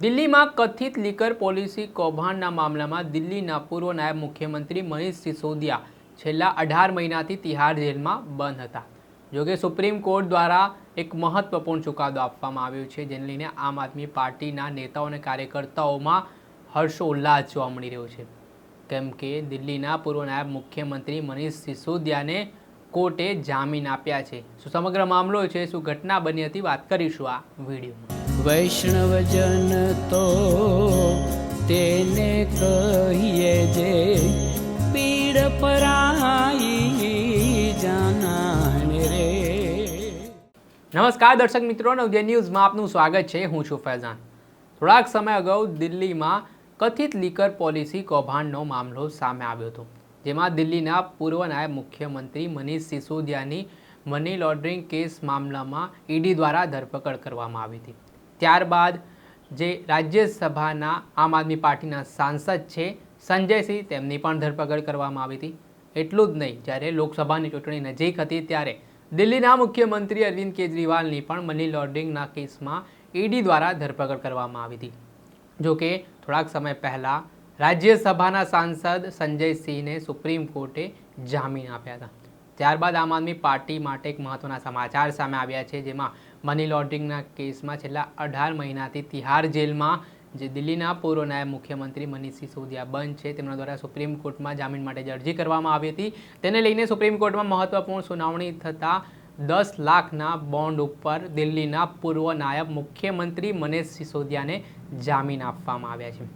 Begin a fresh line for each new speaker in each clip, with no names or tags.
દિલ્હીમાં કથિત liquor policy કૌભાંડના મામલામાં દિલ્હીના પૂર્વ નાયબ મુખ્યમંત્રી મનીષ સિસોદિયા છેલ્લા અઢાર મહિનાથી તિહાર જેલમાં બંધ હતા. જોકે સુપ્રીમ કોર્ટ દ્વારા એક મહત્વપૂર્ણ ચુકાદો આપવામાં આવ્યો છે, જેને લઈને આમ આદમી પાર્ટીના નેતાઓ અને કાર્યકર્તાઓમાં હર્ષોલ્લાસ જોવા મળી રહ્યો છે. કેમ કે દિલ્હીના પૂર્વ નાયબ મુખ્યમંત્રી મનીષ સિસોદિયાને કોર્ટે જામીન આપ્યા છે. શું સમગ્ર મામલો છે, શું ઘટના બની હતી, વાત કરીશું આ વિડીયોમાં.
વૈષ્ણવજન તો તેને કહીએ જે પીડ પરાઈ જાનાને રે.
નમસ્કાર દર્શક મિત્રો નવજે ન્યૂઝમાં આપનું સ્વાગત છે. હું છું ફૈઝાન. થોડાક સમય અગાઉ દિલ્હીમાં કથિત લીકર પોલિસી કૌભાંડનો મામલો સામે આવ્યો હતો, જેમાં દિલ્હીના પૂર્વ નાયબ મુખ્યમંત્રી મનીષ સિસોદિયાની મની લોન્ડરિંગ કેસ મામલામાં ઈડી દ્વારા ધરપકડ કરવામાં આવી હતી. ત્યારબાદ જે રાજ્યસભાના આમ આદમી પાર્ટીના સાંસદ છે સંજયસિંહ, તેમની પણ ધરપકડ કરવામાં આવી હતી. એટલું જ નહીં, જ્યારે લોકસભાની ચૂંટણી નજીક હતી ત્યારે દિલ્હીના મુખ્યમંત્રી અરવિંદ કેજરીવાલની પણ મની લોન્ડરિંગના કેસમાં ઈડી દ્વારા ધરપકડ કરવામાં આવી હતી. જોકે થોડાક સમય પહેલાં રાજ્યસભાના સાંસદ સંજયસિંહને સુપ્રીમ કોર્ટે જામીન આપ્યા હતા. ત્યારબાદ આમ આદમી પાર્ટી માટે એક મહત્વના સમાચાર સામે આવ્યા છે, જેમાં મની લોન્ડરિંગના કેસમાં છેલ્લા અઢાર મહિનાથી તિહાર જેલમાં જે દિલ્હીના પૂર્વ નાયબ મુખ્યમંત્રી મનીષ સિસોદિયા બંધ છે, તેમના દ્વારા સુપ્રીમ કોર્ટમાં જામીન માટે અરજી કરવામાં આવી હતી. તેને લઈને સુપ્રીમ કોર્ટમાં મહત્વપૂર્ણ સુનાવણી થતાં દસ લાખના બોન્ડ ઉપર દિલ્હીના પૂર્વ નાયબ મુખ્યમંત્રી મનીષ સિસોદિયાને જામીન આપવામાં આવ્યા છે.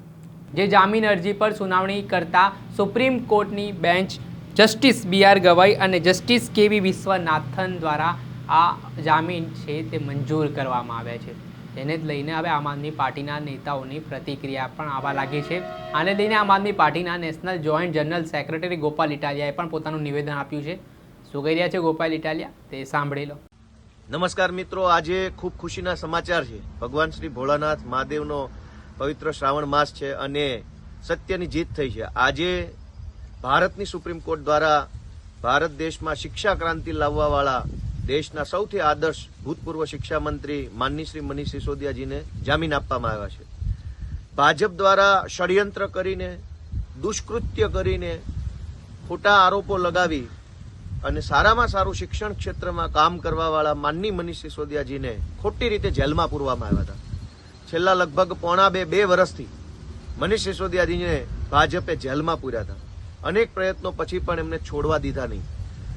જે જામીન અરજી પર સુનાવણી કરતા સુપ્રીમ કોર્ટની bench justice B R Gavai અને જસ્ટિસ કેવી વિશ્વનાથન દ્વારા આ જામીન છે તે મંજૂર કરવામાં આવ્યા છે. તેને જ લઈને હવે આમ આદમી પાર્ટીના નેતાઓની પ્રતિક્રિયા પણ આવવા લાગી છે. આને લઈને આમ આદમી પાર્ટીના national joint general secretary Gopal ઇટાલિયાએ પણ પોતાનું નિવેદન આપ્યું છે. શું કહી રહ્યા છે ગોપાલ ઇટાલિયા? તે સાંભળી લો.
નમસ્કાર મિત્રો, આજે ખૂબ ખુશીના સમાચાર છે. ભગવાન શ્રી ભોળાનાથ મહાદેવનો પવિત્ર શ્રાવણ માસ છે અને સત્યની જીત થઈ છે. આજે ભારતની સુપ્રીમ કોર્ટ દ્વારા ભારત દેશમાં શિક્ષા ક્રાંતિ લાવવાવાળા દેશના સૌથી આદર્શ ભૂતપૂર્વ શિક્ષા મંત્રી માનની શ્રી મનીષ સિસોદિયાજીને જામીન આપવામાં આવ્યા છે. ભાજપ દ્વારા ષડયંત્ર કરીને, દુષ્કૃત્ય કરીને ખોટા આરોપો લગાવી અને સારામાં સારું શિક્ષણ ક્ષેત્રમાં કામ કરવાવાળા માનની મનીષ સિસોદિયાજીને ખોટી રીતે જેલમાં પૂરવામાં આવ્યા હતા. છેલ્લા લગભગ પોણા બે બે વર્ષથી મનીષ સિસોદિયાજીને ભાજપે જેલમાં પૂર્યા હતા. અનેક પ્રયત્નો પછી પણ એમને છોડવા દીધા નહીં.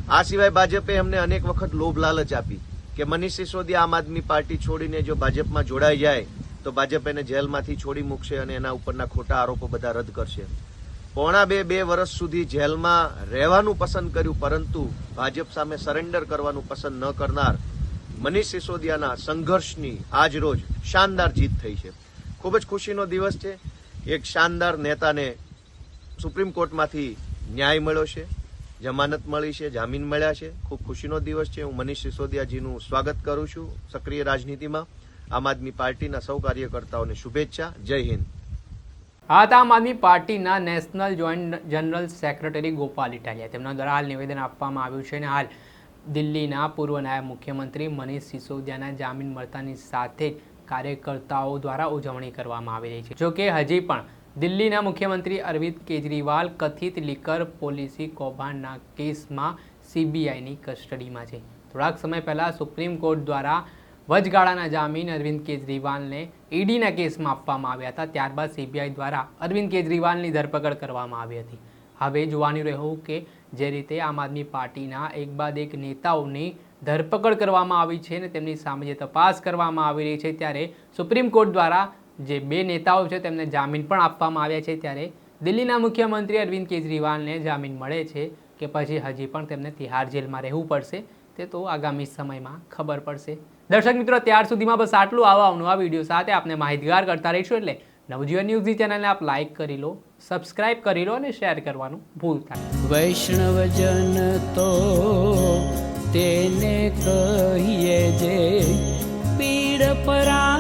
આ સિવાય ભાજપે એમને અનેક વખત લોભ લાલચ આપી કે મનીષ સિસોદિયા આમ આદમી પાર્ટી છોડીને જો ભાજપમાં જોડાઈ જાય, તો ભાજપ એને જેલમાંથી છોડી મૂકશે અને એના ઉપરના ખોટા આરોપો બધા રદ કરશે. પોણા બે બે વર્ષ સુધી જેલમાં રહેવાનું પસંદ કર્યું, પરંતુ ભાજપ સામે સરેન્ડર કરવાનું પસંદ ન કરનાર મનીષ સિસોદિયાના સંઘર્ષની આજ રોજ શાનદાર જીત થઈ છે. ખૂબ જ ખુશીનો દિવસ છે. એક શાનદાર નેતાને સુપ્રીમ કોર્ટમાંથી ન્યાય મળ્યો છે. જમાનત મળી છે, જામીન મળ્યા છે. ખૂબ ખુશીનો દિવસ છે. હું મનીષ સિસોદિયાજીનું સ્વાગત કરું છું સક્રિય રાજનીતિમાં. આમ આદમી પાર્ટીના સૌ કાર્યકર્તાઓને શુભેચ્છા. જય હિન્દ.
આ આમ આદમી પાર્ટીના national joint general secretary Gopal Italia. તેમના દ્વારા હાલ નિવેદન આપવામાં આવ્યું છે અને હાલ દિલ્હીના પૂર્વ નાયબ મુખ્યમંત્રી મનીષ સિસોદિયાના જામીન મળતાની સાથે કાર્યકર્તાઓ દ્વારા ઉજવણી કરવામાં આવી રહી છે. જોકે હજી પણ દિલ્હીના મુખ્યમંત્રી અરવિંદ કેજરીવાલ કથિત લીકર પોલિસી કૌભાંડના કેસમાં સીબીઆઈની કસ્ટડીમાં છે. થોડાક સમય પહેલાં સુપ્રીમ કોર્ટ દ્વારા વચગાળાના જામીન અરવિંદ કેજરીવાલને ઈડીના કેસમાં આપવામાં આવ્યા હતા. ત્યારબાદ સીબીઆઈ દ્વારા અરવિંદ કેજરીવાલની ધરપકડ કરવામાં આવી હતી. હવે જોવાનું રહ્યું કે જે રીતે આમ આદમી પાર્ટીના એક બાદ એક નેતાઓની ધરપકડ કરવામાં આવી છે અને તેમની સામે જે તપાસ કરવામાં આવી રહી છે ત્યારે સુપ્રીમ કોર્ટ દ્વારા જે બે નેતાઓ છે તેમને જામીન પણ આપવામાં આવ્યા છે ત્યારે દિલ્હીના મુખ્યમંત્રી અરવિંદ કેજરીવાલને જામીન મળે છે કે પછી હજી પણ તેમને તિહાર જેલમાં રહેવું પડશે તે તો આગામી સમયમાં ખબર પડશે દર્શક મિત્રો, ત્યાર સુધીમાં બસ આટલું આવા નવા વીડિયો સાથે આપને માહિતગાર કરતા રહીશું એટલે નવજીવન ન્યૂઝની ચેનલને આપ લાઇક કરી લો સબસ્ક્રાઇબ કરી લો અને શેર કરવાનું ભૂલતા નહીં.
વૈષ્ણવજન તો તેને કહીએ જે પીડ પરાઈ